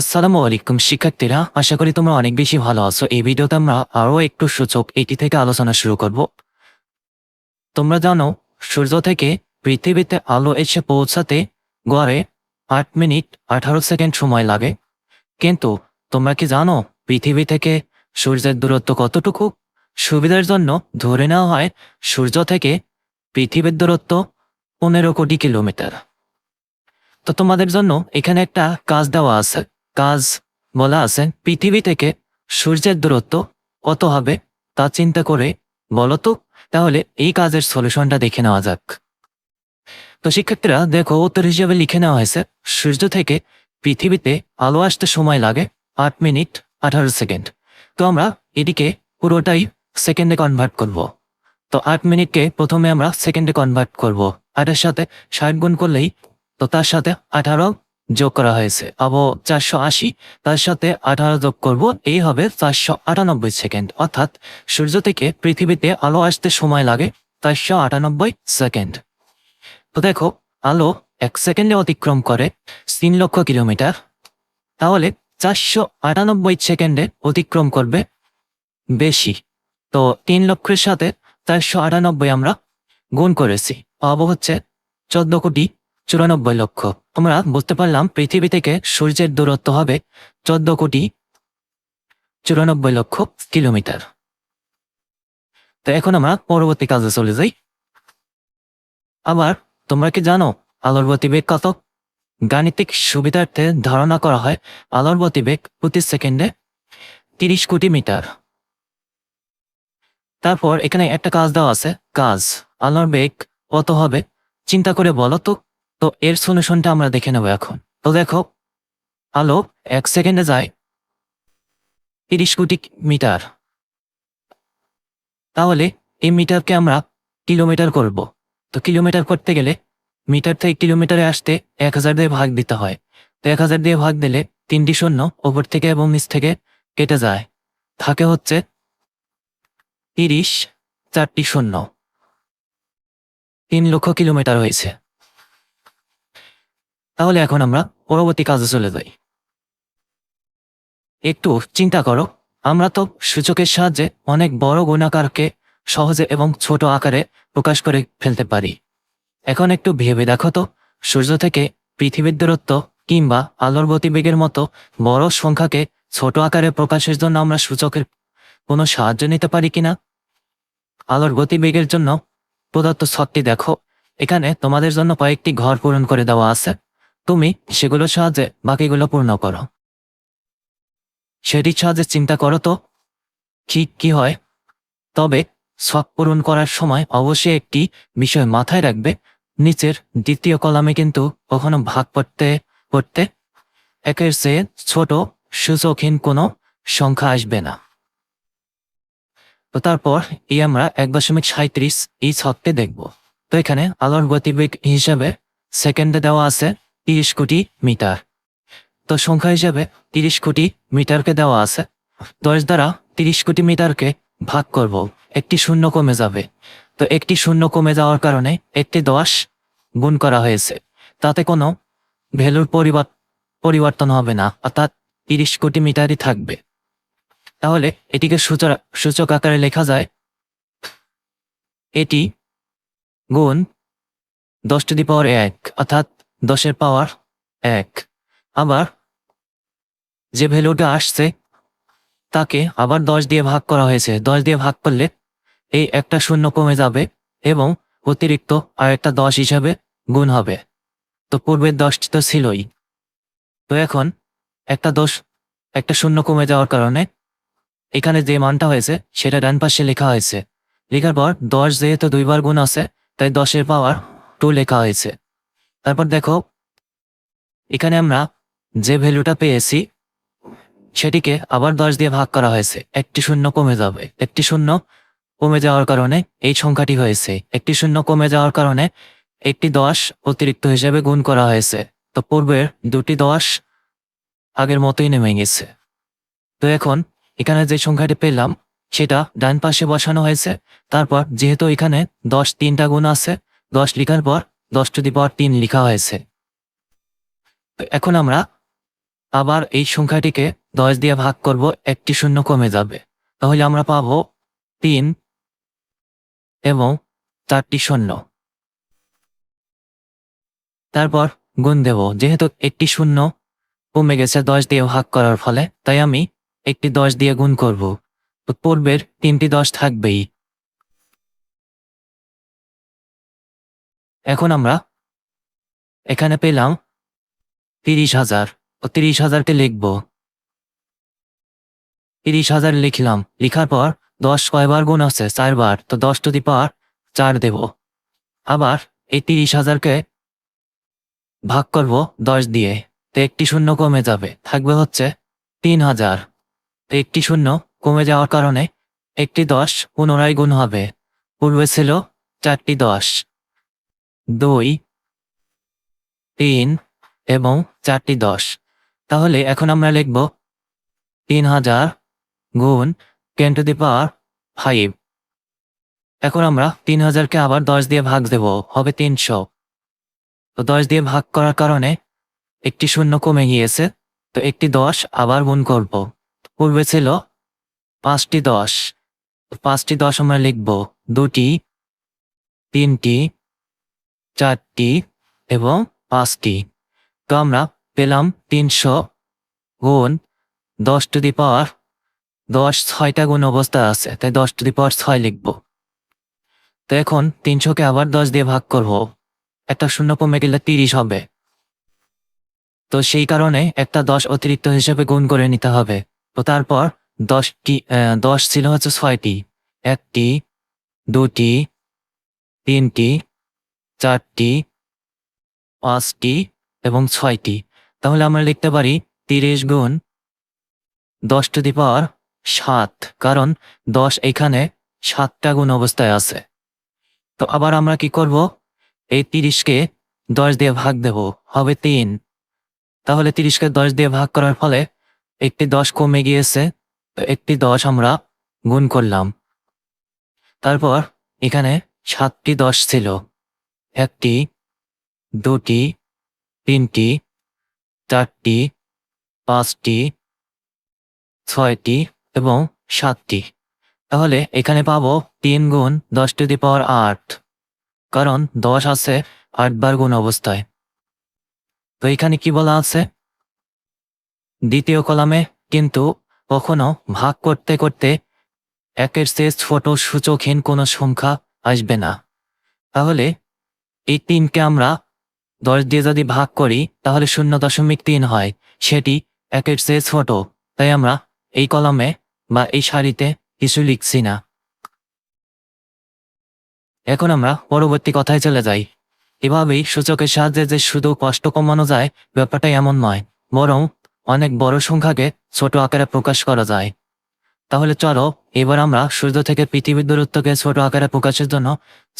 আসসালামু আলাইকুম শিক্ষার্থীরা, আশা করি তোমরা অনেক বেশি ভালো আছো। এই ভিডিওতে আমরা আরও একটু সূচক এটি থেকে আলোচনা শুরু করব। তোমরা জানো, সূর্য থেকে পৃথিবীতে আলো এসে পৌঁছাতে গড়ে আট মিনিট আঠারো সেকেন্ড সময় লাগে। কিন্তু তোমরা কি জানো, পৃথিবী থেকে সূর্যের দূরত্ব কতটুকু? সুবিধার জন্য ধরে নেওয়া হয়, সূর্য থেকে পৃথিবীর দূরত্ব পনেরো কোটি কিলোমিটার। তো তোমাদের জন্য এখানে একটা কাজ দেওয়া আছে। কাজ বলা আছে। পৃথিবী থেকে সূর্যের দূরত্ব কত হবে তা চিন্তা করে বলো তো? তাহলে এই কাজের সলিউশনটা দেখে নেওয়া যাক। তো শিক্ষার্থীরা, দেখো, উত্তর হিসেবে লিখে নেওয়া হয়েছে, সূর্য থেকে পৃথিবীতে আলো আসতে সময় লাগে আট মিনিট আঠারো সেকেন্ড। তো আমরা এটিকে পুরোটাই সেকেন্ডে কনভার্ট করব। তো আট মিনিটকে প্রথমে আমরা সেকেন্ডে কনভার্ট করব। আটের সাথে ষাট গুণ করলেই, তো তার সাথে আঠারো যোগ করা হয়েছে। আবো চারশো আশি, তার সাথে আঠারো যোগ করব, এই হবে চারশো আটানব্বই সেকেন্ড। অর্থাৎ সূর্য থেকে পৃথিবীতে আলো আসতে সময় লাগে চারশো আটানব্বই সেকেন্ড। তো দেখো, আলো এক সেকেন্ডে অতিক্রম করে তিন লক্ষ কিলোমিটার। তাহলে চারশো আটানব্বই সেকেন্ডে অতিক্রম করবে বেশি। তো তিন লক্ষের সাথে চারশো আটানব্বই আমরা গুণ করেছি। পাবো হচ্ছে চোদ্দ কোটি চুরানব্বই লক্ষ। আমরা বুঝতে পারলাম পৃথিবী থেকে সূর্যের দূরত্ব হবে চোদ্দ কোটি চুরানব্বই লক্ষ কিলোমিটার। তো এখন আমরা পরবর্তী কাজে চলে যাই। আবার তোমরা কি জানো, আলোর গতিবেগ কত? গাণিতিক সুবিধার্থে ধারণা করা হয় আলোর গতিবেগ প্রতি সেকেন্ডে তিরিশ কোটি মিটার। তারপর এখানে একটা কাজ দেওয়া আছে, কাজ। আলোর বেগ কত হবে? চিন্তা করে বলো তো। তো এর সলিউশনটা আমরা দেখে নেব এখন। তো দেখো, আলো এক সেকেন্ডে যায় তিরিশ কোটি মিটার। তাহলে এই মিটারকে আমরা কিলোমিটার করব। তো কিলোমিটার করতে গেলে মিটার থেকে কিলোমিটারে আসতে এক হাজার দিয়ে ভাগ দিতে হয়। তো এক হাজার দিয়ে ভাগ দিলে তিনটি শূন্য ওপর থেকে এবং নিচ থেকে কেটে যায়। থাকে হচ্ছে তিরিশ চারটি শূন্য। তিন লক্ষ কিলোমিটার হয়েছে। তাহলে এখন আমরা পরবর্তী কাজে চলে যাই। একটু চিন্তা করো, আমরা তো সূচকের সাহায্যে অনেক বড় গুণাকারকে সহজে এবং ছোট আকারে প্রকাশ করে ফেলতে পারি। এখন একটু ভেবে দেখো তো, সূর্য থেকে পৃথিবীর দূরত্ব কিংবা আলোর গতিবেগের মতো বড় সংখ্যাকে ছোট আকারে প্রকাশের জন্য আমরা সূচকের কোনো সাহায্য নিতে পারি কিনা? আলোর গতিবেগের জন্য প্রদত্ত ছকটি দেখো, এখানে তোমাদের জন্য কয়েকটি ঘর পূরণ করে দেওয়া আছে। তুমি সেগুলোর সাহায্যে বাকিগুলো পূর্ণ করো। সেটির সাহায্যে চিন্তা করো তো ঠিক কি হয়? তবে ছক পূরণ করার সময় অবশ্যই একটি বিষয় মাথায় রাখবে। নিচের দ্বিতীয় কলামে কিন্তু কখনো ভাগ পড়তে পড়তে একের চেয়ে ছোট সূচকহীন কোনো সংখ্যা আসবে না। তো তারপর এই আমরা এক দশমিক সাঁত্রিশ এই ছকটি দেখব। তো এখানে আলোর গতিবেগ হিসাবে সেকেন্ডে দেওয়া আছে। তিরিশ কোটি মিটার। তো সংখ্যা হিসেবে তিরিশ কোটি মিটারকে দেওয়া আছে। দশ দ্বারা তিরিশ কোটি মিটারকে ভাগ করব। একটি শূন্য কমে যাবে। তো একটি শূন্য কমে যাওয়ার কারণে একটি দশ গুণ করা হয়েছে। তাতে কোনো ভ্যালুর পরিবর্ত পরিবর্তন হবে না। অর্থাৎ তিরিশ কোটি মিটারই থাকবে। তাহলে এটিকে সূচক আকারে লেখা যায় এটি গুণ দশ টু দি পাওয়ার এক। অর্থাৎ দশের পাওয়ার এক। আবার যে ভ্যালুটা আসছে, তাকে আবার দশ দিয়ে ভাগ করা হয়েছে। দশ দিয়ে ভাগ করলে এই একটা শূন্য কমে যাবে এবং অতিরিক্ত আর একটা দশ হিসাবে গুণ হবে। তো পূর্বের দশটি তো ছিলই। তো এখন একটা দশ, একটা শূন্য কমে যাওয়ার কারণে এখানে যে মানটা হয়েছে, সেটা ডান পাশে লেখা হয়েছে। লেখার পর দশ যেহেতু দুইবার গুণ আছে, তাই দশের পাওয়ার টু লেখা হয়েছে। তারপর দেখো, এখানে আমরা যে ভ্যালুটা পেয়েছি, সেটিকে আবার দশ দিয়ে ভাগ করা হয়েছে। একটি শূন্য কমে যাবে। একটি শূন্য কমে যাওয়ার কারণে এই সংখ্যাটি হয়েছে। একটি শূন্য কমে যাওয়ার কারণে একটি দশ অতিরিক্ত হিসেবে গুণ করা হয়েছে। তো পূর্বের দুটি দশ আগের মতোই নেমে গেছে। তো এখন এখানে যে সংখ্যাটি পেলাম, সেটা ডান পাশে বসানো হয়েছে। তারপর যেহেতু এখানে দশ তিনটা গুণ আছে, দশ লিখার পর দশ টু দি পাওয়ার তিন লিখা হয়েছে। এখন আমরা আবার এই সংখ্যাটিকে দশ দিয়ে ভাগ করব, একটি শূন্য কমে যাবে। তাহলে আমরা পাবো তিন এবং চারটি শূন্য। তারপর গুণ দেব, যেহেতু একটি শূন্য কমে গেছে দশ দিয়ে ভাগ করার ফলে, তাই আমি একটি দশ দিয়ে গুণ করব। পূর্বের তিনটি দশ থাকবেই। এখন আমরা এখানে পেলাম তিরিশ হাজার। ও তিরিশ হাজারকে লিখব। তিরিশ হাজার লিখলাম। লিখার পর দশ কয়বার গুণ আছে চারবার। তো দশ টু দি পাওয়ার চার দেব। আবার এই তিরিশ হাজারকে ভাগ করব দশ দিয়ে। তো একটি শূন্য কমে যাবে। থাকবে হচ্ছে তিন হাজার। তো একটি শূন্য কমে যাওয়ার কারণে একটি দশ পুনরায় গুণ হবে। পূর্বে ছিল চারটি দশ। দুই, তিন এবং চারটি দশ। তাহলে এখন আমরা লিখব তিন হাজার গুণ ten to the power five. এখন আমরা তিন হাজারকে আবার দশ দিয়ে ভাগ দেব, হবে তিনশো। তো দশ দিয়ে ভাগ করার কারণে একটি শূন্য কমে গিয়েছে, তো একটি দশ আবার গুণ করব। পূর্বে ছিল পাঁচটি দশ পাঁচটি দশ আমরা লিখব দুটি, তিনটি চারটি এবং পাঁচটি। তো আমরা পেলাম তিনশো গুণ দশ টু দি পাওয়ার দশ ছয়টা গুণ অবস্থা আছে, তাই দশ টু দি পাওয়ার ছয় লিখব। তো এখন তিনশোকে আবার দশ দিয়ে ভাগ করব, একটা শূন্য কমে গেলে তিরিশ হবে। তো সেই কারণে একটা দশ অতিরিক্ত হিসেবে গুণ করে নিতে হবে। তো তারপর দশটি দশ ছিল হচ্ছে ছয়টি, একটি, দুটি, তিনটি চারটি, পাঁচটি এবং ছয়টি। তাহলে আমরা লিখতে পারি তিরিশ গুণ দশ টু দি পাওয়ার সাত, কারণ দশ এখানে সাতটা গুণ অবস্থায় আছে। তো আবার আমরা কি করব? এই তিরিশকে দশ দিয়ে ভাগ দেব, হবে তিন। তাহলে তিরিশকে দশ দিয়ে ভাগ করার ফলে একটি দশ কমে গিয়েছে, তো একটি দশ আমরা গুণ করলাম। তারপর এখানে সাতটি দশ ছিল। একটি, দুটি, তিনটি, চারটি, পাঁচটি, ছয়টি এবং সাতটি। তাহলে এখানে পাবো তিন গুণ দশ টু দি পাওয়ার আট, কারণ দশ আছে আটবার গুণ অবস্থায়। তো এখানে কি বলা আছে? দ্বিতীয় কলামে কিন্তু কখনো ভাগ করতে করতে একের শেষ ছোট সূচকহীন কোনো সংখ্যা আসবে না। তাহলে এই তিনকে আমরা দশ দিয়ে যদি ভাগ করি, তাহলে শূন্য দশমিক তিন হয়। সেটি একের চেয়ে ছোট। তাই আমরা এই কলমে বা এই সারিতে কিছু লিখছি না। এখন আমরা পরবর্তী কথায় চলে যাই। এভাবেই সূচকের সাহায্যে যে শুধু কষ্ট কমানো যায়, ব্যাপারটা এমন নয়, বরং অনেক বড় সংখ্যাকে ছোট আকারে প্রকাশ করা যায়। তাহলে চলো, এবার আমরা সূর্য থেকে পৃথিবীর দূরত্বকে ছোট আকারে প্রকাশের জন্য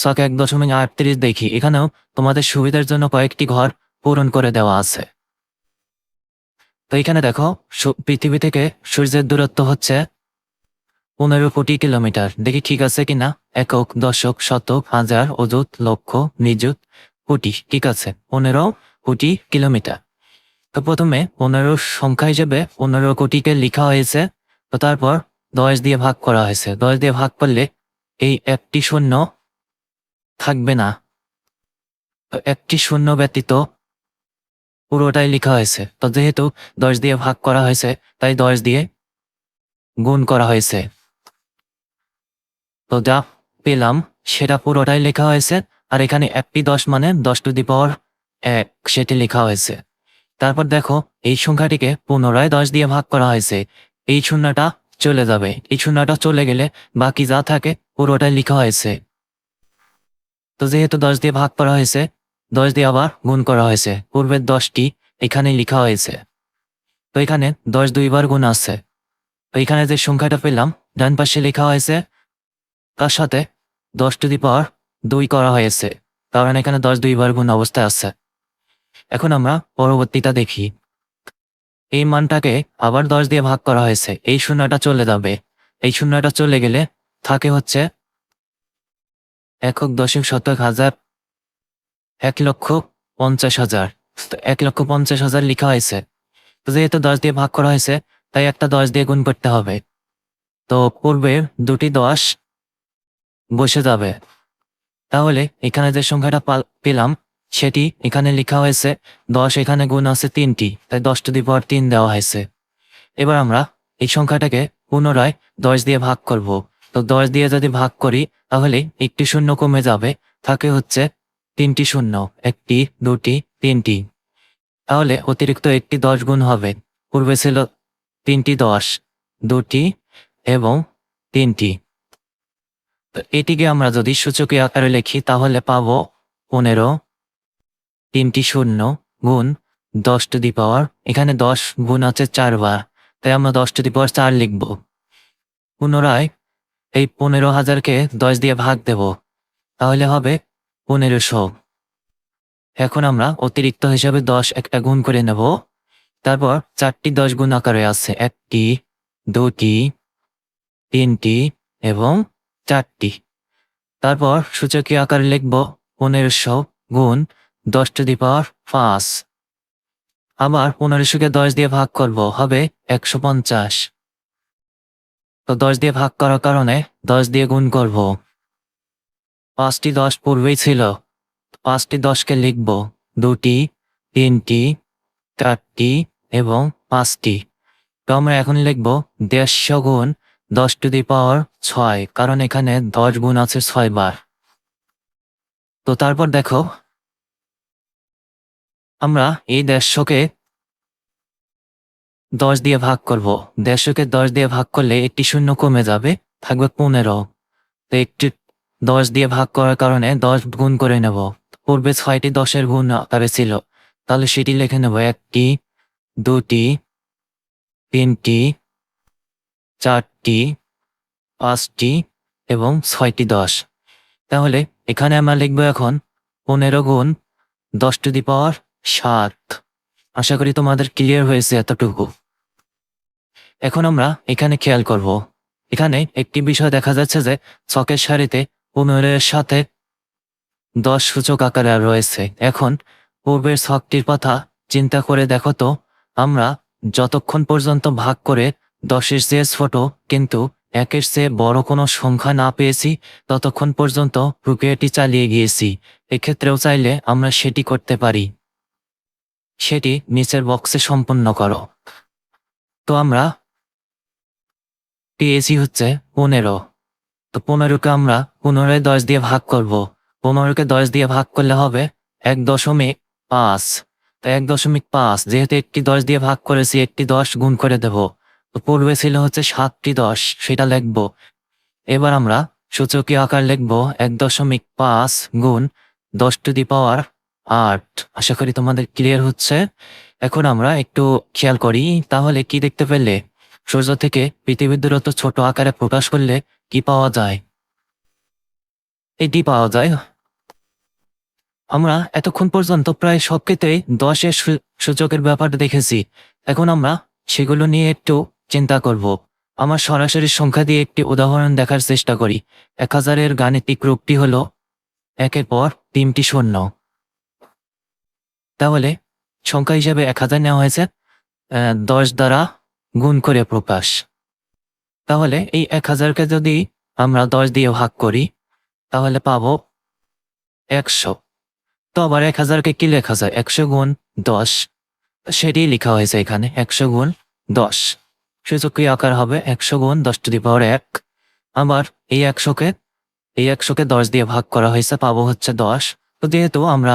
ছক এক দশমিক আটত্রিশ দেখি। এখানেও তোমাদের সুবিধার জন্য কয়েকটি ঘর পূরণ করে দেওয়া আছে। তো এখানে দেখো পৃথিবী থেকে সূর্যের দূরত্ব হচ্ছে পনেরো কোটি কিলোমিটার। দেখি ঠিক আছে কিনা? একক, দশক, শতক, হাজার, অযুত, লক্ষ, নিযুত কোটি। ঠিক আছে, পনেরো কোটি কিলোমিটার। তো প্রথমে পনেরো সংখ্যা হিসেবে পনেরো কোটিকে লেখা হয়েছে। তো তারপর দশ দিয়ে ভাগ করা হয়েছে। দশ দিয়ে ভাগ করলে এই একটি শূন্য থাকবে না। একটি শূন্য ব্যতীত পুরোটাই লেখা হয়েছে। তো যেহেতু দশ দিয়ে ভাগ করা হয়েছে, তাই দশ দিয়ে গুণ করা হয়েছে। তো যা পেলাম, সেটা পুরোটাই লেখা হয়েছে। আর এখানে একটি দশ মানে দশ টু দি পাওয়ার এক, সেটি লেখা হয়েছে। তারপর দেখো, এই সংখ্যাটিকে পুনরায় দশ দিয়ে ভাগ করা হয়েছে। এই শূন্যটা চলে যাবে। এই শূন্যটা চলে গেলে বাকি যা থাকে, পুরোটাই লিখা হয়েছে। তো যেহেতু দশ দিয়ে ভাগ করা হয়েছে, দশ দিয়ে আবার গুণ করা হয়েছে। পূর্বের দশটি এখানে লিখা হয়েছে। তো এখানে দশ দুইবার গুণ আছে। এখানে যে সংখ্যাটা পেলাম, ডান পাশে লেখা হয়েছে, তার সাথে দশ টু দি পাওয়ার দুই করা হয়েছে। কারণ এখানে দশ দুইবার গুণ অবস্থায় আছে। এখন আমরা পরবর্তীটা দেখি। এই মানটাকে আবার দশ দিয়ে ভাগ করা হয়েছে। এই শূন্যটা চলে যাবে। এই শূন্যটা চলে গেলে থাকে হচ্ছে একক দশক শতক হাজার এক লক্ষ পঞ্চাশ হাজার। এক লক্ষ পঞ্চাশ হাজার লেখা হয়েছে। যেহেতু দশ দিয়ে ভাগ করা হয়েছে, তাই একটা দশ দিয়ে গুণ করতে হবে। তো পূর্বে দুটি দশ বসে যাবে। তাহলে এখানে যে সংখ্যাটা পেলাম সেটি এখানে লেখা হয়েছে, দশ এখানে গুণ আছে তিনটি, তাই দশ টু দি পাওয়ার তিন দেওয়া হয়েছে। এবার আমরা এই সংখ্যাটাকে পুনরায় দশ দিয়ে ভাগ করব। তো দশ দিয়ে যদি ভাগ করি, তাহলে একটি শূন্য কমে যাবে, থাকে হচ্ছে তিনটি শূন্য, একটি, দুটি, তিনটি। তাহলে অতিরিক্ত একটি দশ গুণ হবে, পূর্বে ছিল তিনটি দশ, দুটি এবং তিনটি। এটিকে আমরা যদি সূচকীয় আকারে লিখি, তাহলে পাবো পনেরো তিনটি শূন্য গুণ দশ টু দি পাওয়ার এখানে দশ গুণ আছে চারবার তাই আমরা দশ টু দি পাওয়ার চার লিখব। পুনরায় এই পনেরো হাজারকে দশ দিয়ে ভাগ দেব, তাহলে হবে পনেরোশো। এখন আমরা অতিরিক্ত হিসাবে দশ একটা গুণ করে নেব, তারপর চারটি দশ গুণ আকারে আছে, একটি, দুটি, তিনটি এবং চারটি। তারপর সূচকীয় আকারে লিখব পনেরোশো গুণ দশ টু দি পাওয়ার পাঁচ। আবার পনেরোশোকে দশ দিয়ে ভাগ করব, হবে একশো পঞ্চাশ। তো দশ দিয়ে ভাগ করার কারণে দশ দিয়ে গুণ করব। পাঁচটি দশ পূর্বেই ছিল। পাঁচটি দশকে লিখব, দুটি, তিনটি, চারটি এবং পাঁচটি। তো আমরা এখন লিখব দেড়শো গুণ দশ টু দি পাওয়ার ছয়, কারণ এখানে দশ গুণ আছে ছয় বার তো তারপর দেখো আমরা এই দেড়শোকে দশ দিয়ে ভাগ করব। দেড়শোকে দশ দিয়ে ভাগ করলে একটি শূন্য কমে যাবে, থাকবে পনেরো। তো একটি দশ দিয়ে ভাগ করার কারণে দশ গুণ করে নেব। পূর্বে ছয়টি দশের গুণ আকারে ছিল। তাহলে সেটি লিখে নেব। একটি, দুটি, তিনটি, চারটি, পাঁচটি এবং ছয়টি দশ। তাহলে এখানে আমরা লিখব এখন পনেরো গুণ দশ টু দি পাওয়ার সাত। আশা করি তোমাদের ক্লিয়ার হয়েছে এতটুকু। এখন আমরা এখানে খেয়াল করব। এখানে একটি বিষয় দেখা যাচ্ছে যে ছকের সারিতে পনেরোর সাথে দশ সূচক আকারে রয়েছে। এখন পূর্বের ছকটির কথা চিন্তা করে দেখো তো, আমরা যতক্ষণ পর্যন্ত ভাগ করে দশের চেয়ে ছোট কিন্তু একের চেয়ে বড় কোনো সংখ্যা না পেয়েছি, ততক্ষণ পর্যন্ত প্রক্রিয়াটি চালিয়ে গিয়েছি। এক্ষেত্রেও চাইলে আমরা সেটি করতে পারি। সেটি নিচের বক্সে সম্পন্ন করো। তো আমরা পেয়েছি হচ্ছে পনেরো। তো পনেরোকে আমরা পুনরায় দশ দিয়ে ভাগ করব। পনেরোকে দশ দিয়ে ভাগ করলে হবে এক দশমিক পাঁচ। তো এক দশমিক পাঁচ, যেহেতু একটি দশ দিয়ে ভাগ করেছি, একটি দশ গুণ করে দেব। তো পূর্বে ছিল হচ্ছে সাতটি দশ, সেটা লিখব। এবার আমরা সূচকীয় আকার লিখব এক দশমিক পাঁচ গুণ দশ টু দি পাওয়ার আট। আশা করি তোমাদের ক্লিয়ার হচ্ছে। এখন আমরা একটু খেয়াল করি, তাহলে কি দেখতে পেলে? সূর্য থেকে পৃথিবীর দূরত্ব ছোট আকারে প্রকাশ করলে কি পাওয়া যায়? এটি পাওয়া যায়? আমরা এতক্ষণ পর্যন্ত প্রায় সব ক্ষেত্রেই দশের সূচকের ব্যাপারটা দেখেছি। এখন আমরা সেগুলো নিয়ে একটু চিন্তা করব। আমার সরাসরি সংখ্যা দিয়ে একটি উদাহরণ দেখার চেষ্টা করি। এক হাজারের গাণিতিক রূপটি হলো একের পর তিনটি শূন্য। তাহলে সংখ্যা হিসাবে এক হাজার নেওয়া হয়েছে দশ দ্বারা গুণ করে প্রকাশ। তাহলে এই এক হাজারকে যদি আমরা দশ দিয়ে ভাগ করি, তাহলে পাবো একশো। তো আবার এক হাজারকে কি লেখা যায়? একশো গুণ দশ। সেটি লেখা হয়েছে এখানে, একশো গুণ দশ। সূচকীয় আকার হবে? একশো গুণ দশ টু দি পাওয়ার এক। আবার এই একশোকে এই একশোকে দশ দিয়ে ভাগ করা হয়েছে, পাবো হচ্ছে দশ। তো যেহেতু আমরা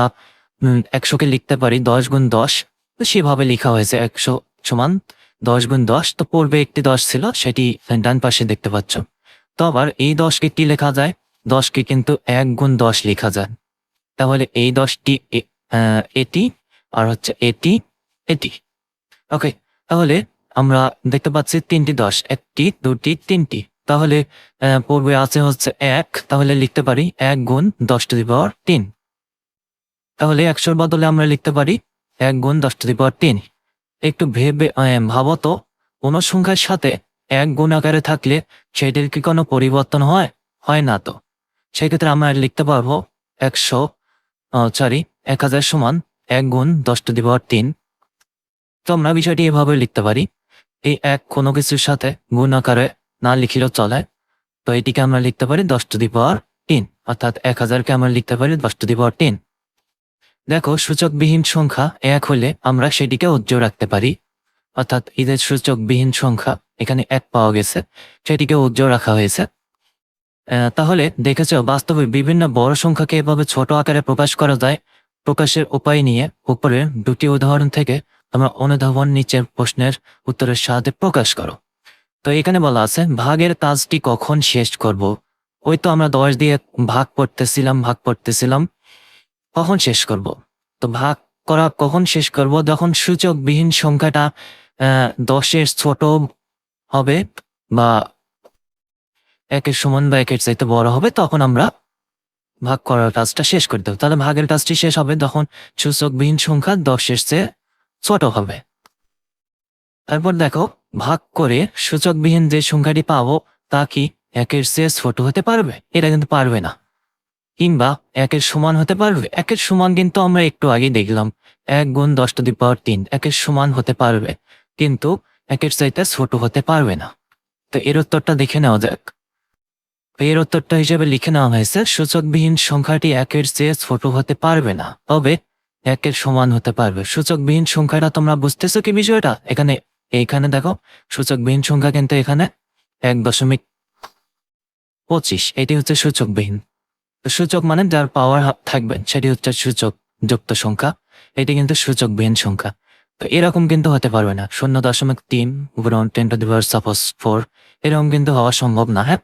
একশোকে লিখতে পারি, দশ গুণ দশ, তো সেভাবে লেখা হয়েছে একশো সমান দশ গুণ দশ, তো পূর্বে একটি দশ ছিল, সেটি ডান পাশে দেখতে পাচ্ছ। তো আবার এই দশকে কি লেখা যায়? দশকে কিন্তু এক গুণ দশ লেখা যায়। তাহলে এই দশটি এটি, আর হচ্ছে এটি এটি। ওকে, তাহলে আমরা দেখতে পাচ্ছি তিনটি দশ, একটি, দুটি, তিনটি। তাহলে পূর্বে আছে হচ্ছে এক, তাহলে লিখতে পারি এক গুণ দশ টু পাওয়ার তিন। তাহলে একশোর বদলে আমরা লিখতে পারি এক গুণ দশ টু দি পাওয়ার তিন। একটু ভেবে ভাবো তো, কোনো সংখ্যার সাথে এক গুণ আকারে থাকলে সেটির কি কোনো পরিবর্তন হয়? হয় না তো। সেক্ষেত্রে আমরা লিখতে পারব একশো সরি এক হাজার সমান এক গুণ দশ টু দি পাওয়ার তিন। তো আমরা বিষয়টি এভাবে লিখতে পারি, এই এক কোনো কিছুর সাথে গুণ আকারে না লিখিলেও চলে। তো এটিকে আমরা লিখতে পারি দশ টু দি পাওয়ার টেন অর্থাৎ এক হাজারকে আমরা লিখতে পারি দশ টু দি পাওয়ার টেন দেখো, সূচকবিহীন সংখ্যা এক হলে আমরা সেটিকে উজ্জ্বল রাখতে পারি। অর্থাৎ ঈদের সূচকবিহীন সংখ্যা এখানে এক পাওয়া গেছে, সেটিকে উজ্জ্বল রাখা হয়েছে। তাহলে দেখেছ, বাস্তবে বিভিন্ন বড় সংখ্যাকে এভাবে ছোট আকারে প্রকাশ করা যায়। প্রকাশের উপায় নিয়ে উপরে দুটি উদাহরণ থেকে তোমরা অনুধাবন নিচের প্রশ্নের উত্তরের সাথে প্রকাশ করো। তো এখানে বলা আছে, ভাগের কাজটি কখন শেষ করব? ওই তো আমরা দশ দিয়ে ভাগ পড়তেছিলাম ভাগ করতেছিলাম। কখন শেষ করব? তো ভাগ করা কখন শেষ করব? যখন সূচকবিহীন সংখ্যাটা দশের ছোট হবে বা একের সমান বা একের চাইতে বড় হবে, তখন আমরা ভাগ করার কাজটা শেষ করে দেবো। তাহলে ভাগের কাজটি শেষ হবে তখন সূচকবিহীন সংখ্যা দশের চেয়ে ছোট হবে। তারপর দেখো, ভাগ করে সূচকবিহীন যে সংখ্যাটি পাবো, তা কি একের চেয়ে ছোট হতে পারবে? এটা কিন্তু পারবে না। কিংবা একের সমান হতে পারবে? একের সমান কিন্তু আমরা একটু আগে দেখলাম। এক গুণ দশ টু দি পাওয়ার তিন, একের সমান হতে পারবে। কিন্তু একের চাইতে ছোট হতে পারবে না। তো এর উত্তরটা দেখে নেওয়া যাক। এর উত্তরটা হিসেবে লিখে নেওয়া হয়েছে, সূচকবিহীন সংখ্যাটি একের চেয়ে ছোট হতে পারবে না, তবে একের সমান হতে পারবে। সূচকবিহীন সংখ্যাটা তোমরা বুঝতেছো কি বিষয়টা? এখানে, এইখানে দেখো, সূচকবিহীন সংখ্যা কিন্তু এখানে এক দশমিক পঁচিশ, এটি হচ্ছে সূচকবিহীন। সূচক মানে যার পাওয়ার থাকবে, সেটি হচ্ছে সূচক যুক্ত সংখ্যা, এটি কিন্তু সূচকবিহীন সংখ্যা। তো এরকম কিন্তু হতে পারবে না। শূন্য দশমিক তিন উপরন ten to the power suppose four এরকম কিন্তু হওয়া সম্ভব না হ্যাঁ?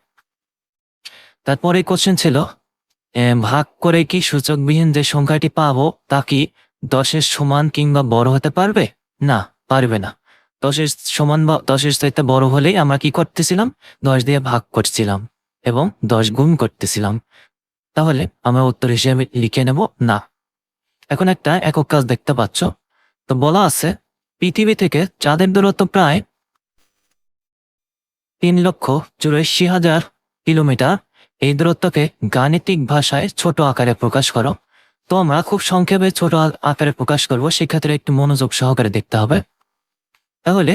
তারপরে কোশ্চেন ছিল ভাগ করে কি সূচকবিহীন যে সংখ্যাটি পাবো, তা কি দশের সমান কিংবা বড় হতে পারবে? না পারবে না। দশের সমান বা দশের চাইতে বড় হলেই আমরা কি করতেছিলাম? দশ দিয়ে ভাগ করছিলাম এবং দশ গুণ করতেছিলাম। তাহলে আমরা উত্তর হিসেবে লিখে নেব না। এখন একটা একক কাজ দেখতে পাচ্ছ। তো বলা আছে, পৃথিবী থেকে চাঁদের দূরত্ব প্রায় তিন লক্ষ চুরাশি হাজার কিলোমিটার। এই দূরত্বকে গাণিতিক ভাষায় ছোট আকারে প্রকাশ করো। তো আমরা খুব সংক্ষেপে ছোট আকারে প্রকাশ করব, সেক্ষেত্রে একটু মনোযোগ সহকারে দেখতে হবে। তাহলে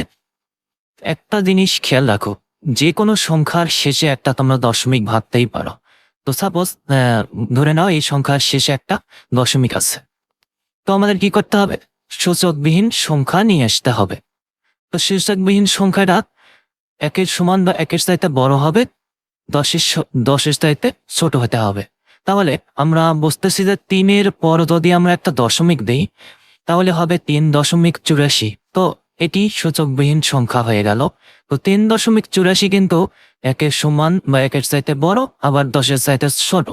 একটা জিনিস খেয়াল রাখো, যে কোনো সংখ্যার শেষে একটা তোমরা দশমিক ভাবতেই পারো। তো সাপোজ ধরে নাও এই সংখ্যার শেষে একটা দশমিক আছে। তো আমাদের কি করতে হবে? সূচকবিহীন সংখ্যা নিয়ে আসতে হবে। তো সূচকবিহীন সংখ্যাটা একের সমান বা একের চাইতে বড় হবে, দশের দশের চাইতে ছোট হতে হবে। তাহলে আমরা বুঝতেছি যে তিনের পর যদি আমরা একটা দশমিক দিই, তাহলে হবে তিন দশমিক চুরাশি। তো এটি সূচকবিহীন সংখ্যা হয়ে গেল। তো তিন দশমিক চুরাশি কিন্তু একের সমান বা একের চাইতে বড়, আবার দশের চাইতে ছোট।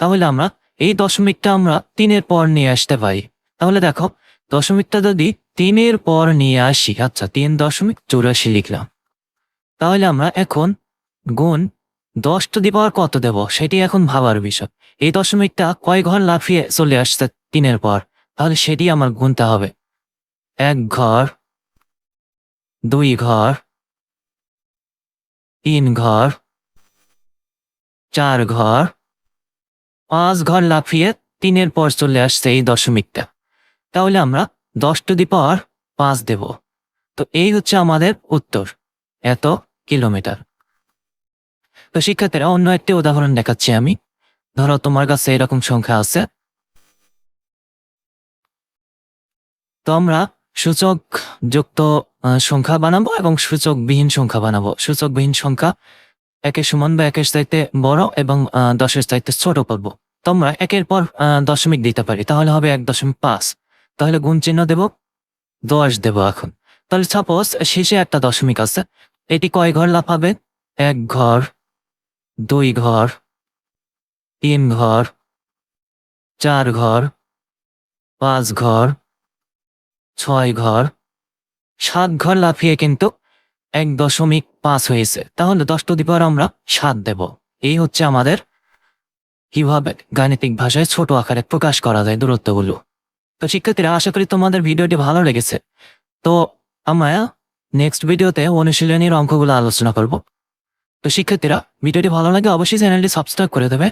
তাহলে আমরা এই দশমিকটা আমরা তিনের পর নিয়ে আসতে পারি। তাহলে দেখো, দশমিকটা যদি তিনের পর নিয়ে আসি আচ্ছা তিন দশমিক চুরাশি লিখলাম। তাহলে আমরা এখন গুণ দশ টু দি পাওয়ার কত দেব? সেটি এখন ভাবার বিষয়। এই দশমিকটা কয় ঘর লাফিয়ে চলে আসছে তিনের পর? তাহলে সেটি আমার গুনতে হবে। এক ঘর দুই ঘর, তিন ঘর, চার ঘর, পাঁচ ঘর লাফিয়ে তিনের পর চলে আসছে এই দশমিকটা। তাহলে আমরা দশ টু দি পাওয়ার পাঁচ দেব। তো এই হচ্ছে আমাদের উত্তর, এত কিলোমিটার। তো শিক্ষার্থীরা, অন্য একটি উদাহরণ দেখাচ্ছি আমি। ধরো তোমার কাছে এরকম সংখ্যা আছে। তো আমরা সূচক যুক্ত সংখ্যা বানাবো এবং সূচকবিহীন সংখ্যা বানাবো। সূচকবিহীন সংখ্যা একের সমান বা একের চাইতে বড় এবং দশের চাইতে ছোট করব। তোমরা একের পর দশমিক দিতে পারি, তাহলে হবে এক দশমিক পাঁচ। তাহলে গুণ চিহ্ন দেব, দশ দেব এখন। তাহলে সাপোজ শেষে একটা দশমিক আছে, এটি কয় ঘর লাফাবে? এক ঘর, দুই ঘর, তিন ঘর, চার ঘর, পাঁচ ঘর ছয় ঘর, সাত ঘর লাফিয়ে কিন্তু এক দশমিক পাঁচ হয়েছে। তাহলে দশ টু দি পাওয়ার আমরা সাত দেব। এই হচ্ছে আমাদের কীভাবে গাণিতিক ভাষায় ছোট আকারে প্রকাশ করা যায় দূরত্বগুলো। তো শিক্ষার্থীরা, আশা করি তোমাদের ভিডিওটি ভালো লেগেছে। তো আমরা নেক্সট ভিডিওতে অনুশীলনীর অঙ্কগুলো আলোচনা করব। তো শিক্ষার্থীরা, ভিডিওটি ভালো লাগে অবশ্যই চ্যানেলটি সাবস্ক্রাইব করে দেবে।